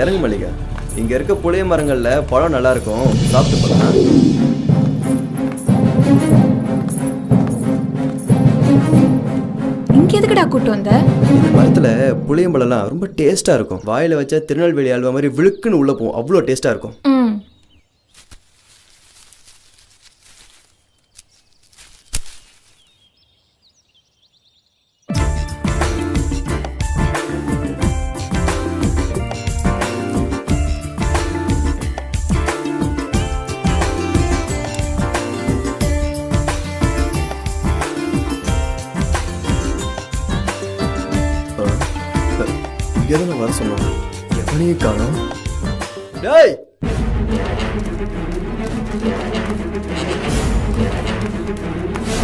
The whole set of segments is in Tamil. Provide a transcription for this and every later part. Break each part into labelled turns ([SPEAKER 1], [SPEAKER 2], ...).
[SPEAKER 1] இறங்கு மல்லிகா. இங்க இருக்க புளிய மரங்கள்ல பழம் நல்லா இருக்கும் சாப்பிட்டு போலாம்
[SPEAKER 2] இங்க எதுக்குடா கூட்டு வந்த?
[SPEAKER 1] இந்த மரத்துல புளியம்பழம்லாம் ரொம்ப டேஸ்டா இருக்கும். வாயில வச்சா திருநெல்வேலி அல்வா மாதிரி விழுக்குன்னு உள்ள போகும். அவ்வளோ டேஸ்டா இருக்கும். இங்கே தான் வர சொன்னோம் எவனையும் காணோம் டேய்!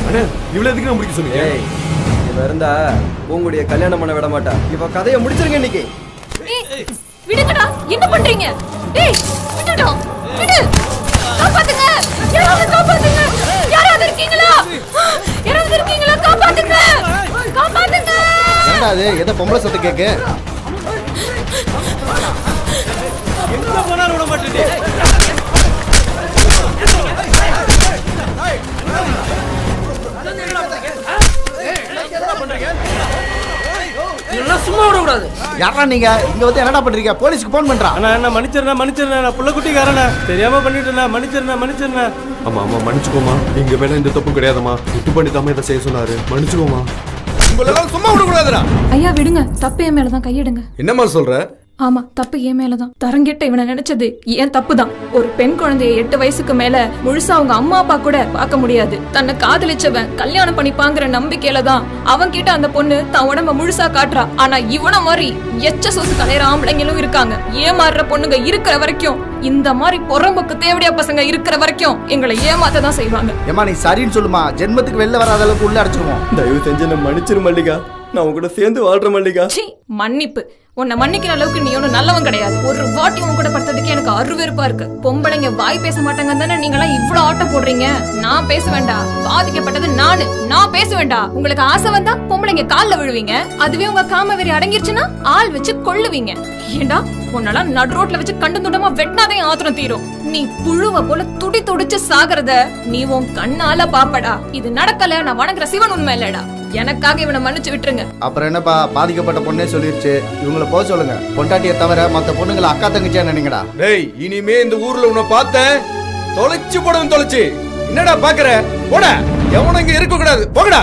[SPEAKER 3] அண்ணே இவ்வளவு எதுக்கு நான் முடிக்க சொன்னீங்க?
[SPEAKER 1] ஏய் இவ இருந்தா பூங்குடிய கல்யாணம் பண்ண விட மாட்டா இவ கதையை முடிச்சிருங்க இன்னைக்கு.
[SPEAKER 2] ஏய், விடுங்கடா என்ன பண்றீங்க? டேய் விடுடா விடு. காப்பாத்துங்க. யாராவது காப்பாத்துங்க. யாராவது இருக்கீங்களா? யாராவது இருக்கீங்களா? காப்பாத்துங்க. காப்பாத்துங்க.
[SPEAKER 4] என்னடா அது எதை பொம்பளை சத்து கேக்கு
[SPEAKER 5] சும்மா விடக்கூடாது.
[SPEAKER 4] யாரா நீங்க? இங்க வந்து என்னடா பண்றீங்க? போலீஸ்க்கு போன் பண்றான்
[SPEAKER 6] அண்ணா என்ன மன்னிச்சிருண்ணா மன்னிச்சிருண்ணா நான் புள்ள குட்டிக்காரண்ணா. தெரியாம பண்ணிட்டேண்ணா மன்னிச்சிருண்ணா மன்னிச்சிருண்ணா.
[SPEAKER 3] ஆமா ஆமா மன்னிச்சுக்கோமா எங்க மேல எந்த தப்பும் கிடையாதுமா விட்டு பண்ணி தாம இதை செய்ய சொன்னாரு. மன்னிச்சுக்கோமா
[SPEAKER 4] உங்களெல்லாம் சும்மா விடக்கூடாதுடா.
[SPEAKER 2] ஐயா விடுங்க. தப்பு என் மேலதான். கையிடுங்க.
[SPEAKER 3] என்னம்மா சொல்ற?
[SPEAKER 2] ஆமா தப்பு என் மேலதான். தரங்கெட்ட இவனை நினைச்சது ஏன் தப்பு தான் ஒரு பெண் குழந்தைய எட்டு வயசுக்கு மேல முழுசா அவங்க அம்மா அப்பா கூட பார்க்க முடியாது. தன்னை காதலிச்சவன் கல்யாணம் பண்ணிப்பாங்கிற நம்பிக்கையில தான் அவன் கிட்ட அந்த பொண்ணு தன் உடம்ப முழுசா காட்டுறா. ஆனா இவன மாதிரி எச்ச சோசு கலையிற ஆம்பளைங்களும் இருக்காங்க. ஏமாறுற பொண்ணுங்க இருக்கிற வரைக்கும் இந்த மாதிரி புறம்போக்கு தேவடியா பசங்க இருக்கிற வரைக்கும் எங்களை ஏமாத்த தான் செய்வாங்க.
[SPEAKER 4] ஏமா நீ சரின்னு சொல்லுமா. ஜென்மத்துக்கு வெளில வராத அளவுக்கு உள்ள அடிச்சிருவோம்.
[SPEAKER 1] தயவு செஞ்சு என்ன மன்னிச்சிரு மல்லிகா. நான் உங்க கூட சேர்ந்து வாழ்ற மல்லிகா.
[SPEAKER 2] மன்னிப்பு. உன்னை மன்னிக்கிற அளவுக்கு நீ ஒன்றும் நல்லவன் கிடையாது. ஒரு வாட்டி உன் கூட படுத்ததுக்கு எனக்கு அருவெருப்பா இருக்கு. பொம்பளைங்க வாய் பேச மாட்டாங்க தானே நீங்க எல்லாம் இவ்வளவு ஆட்டம் போடுறீங்க? நான் பேச வேண்டாம் பாதிக்கப்பட்டது நானு. நான் பேச வேண்டாம் உங்களுக்கு ஆசை வந்தா பொம்பளைங்க கால்ல விழுவீங்க. அதுவே உங்க காமவெறி அடங்கிருச்சுன்னா ஆள் வச்சு கொள்ளுவீங்க ஏண்டா? உன்னெல்லாம் நடு ரோட்ல வச்சு கண்டு துண்டமா வெட்டினாதே ஆத்திரம் தீரும். நீ புழுவ போல துடி துடிச்சு சாகிறத நீ உன் கண்ணால பாப்படா. இது நடக்கல நான் வணங்குற சிவன் உண்மை இல்லடா. எனக்காக இவனை மன்னிச்சு விட்டுருங்க.
[SPEAKER 4] அப்புறம் என்னப்பா பாதிக்கப்பட்ட பொண்ணே சொல்லிருச்சு. இவங்கள போக சொல்லுங்க. பொண்டாட்டியை தவிர மத்த பொண்ணுங்களை அக்கா தங்கச்சியா நினைங்கடா.
[SPEAKER 7] டேய் இனிமே இந்த ஊர்ல உன்னை பார்த்தேன் தொலைச்சு போடுவேன் தொலைச்சு. என்னடா பாக்குற? போட. எவனும் இங்க இருக்க கூடாது போகடா